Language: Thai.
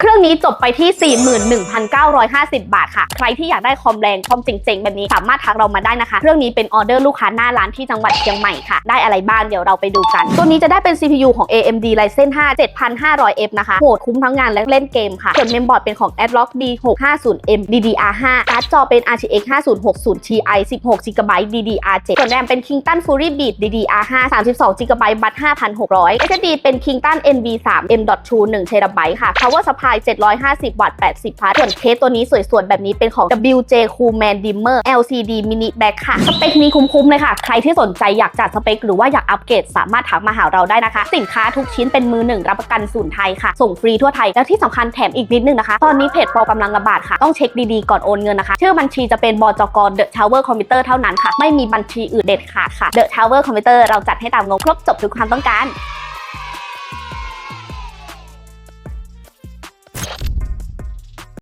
เครื่องนี้จบไปที่ 41,950 บาทค่ะ ใครที่อยากได้คอมแรงคอมเจ๋งๆ แบบนี้สามารถทักเรามาได้นะคะ เครื่องนี้เป็นออเดอร์ลูกค้าหน้าร้านที่จังหวัดเชียงใหม่ค่ะ ได้อะไรบ้างเดี๋ยวเราไปดูกัน ตัวนี้จะได้เป็น CPU ของ AMD Ryzen 5 7500F นะคะ โหดคุ้มทั้งงานและเล่นเกมค่ะ ส่วนเมมบอร์ดเป็นของ Adlock D650M DDR5 การ์ดจอเป็น RTX 5060 Ti 16 GB DDR7 ส่วนแรมเป็น Kingston Fury Beat DDR5 32 GB บัต5,600 SSD เป็น Kingston NV3 M.2 1 TB ค่ะ Power Supply 750 วัตต์ 80พัทส่วนเคสตัวนี้สวยๆ แบบนี้เป็นของ WJ Coolman Dimmer LCD Mini Back ค่ะ สเปคนี้คุ้มๆเลยค่ะ ใครที่สนใจอยากจัดสเปค หรือว่าอยากอัปเกรดสามารถทักมาหาเราได้นะคะ สินค้าทุกชิ้นเป็นมือหนึ่งรับประกันศูนย์ไทยค่ะ ส่งฟรีทั่วไทย แล้วที่สำคัญแถมอีกนิดนึงนะคะ ตอนนี้เพจปอกำลังระบาดค่ะ ต้องเช็คดีๆก่อนโอนเงินนะคะ ชื่อบัญชีจะเป็นบจก The Tower Computer เตอร์เท่านั้นค่ะ ไม่มีบัญชีอื่นเด็ดขาดค่ะ The Tower Computer เราจัดให้ตามงบครบจบทุกความต้องการ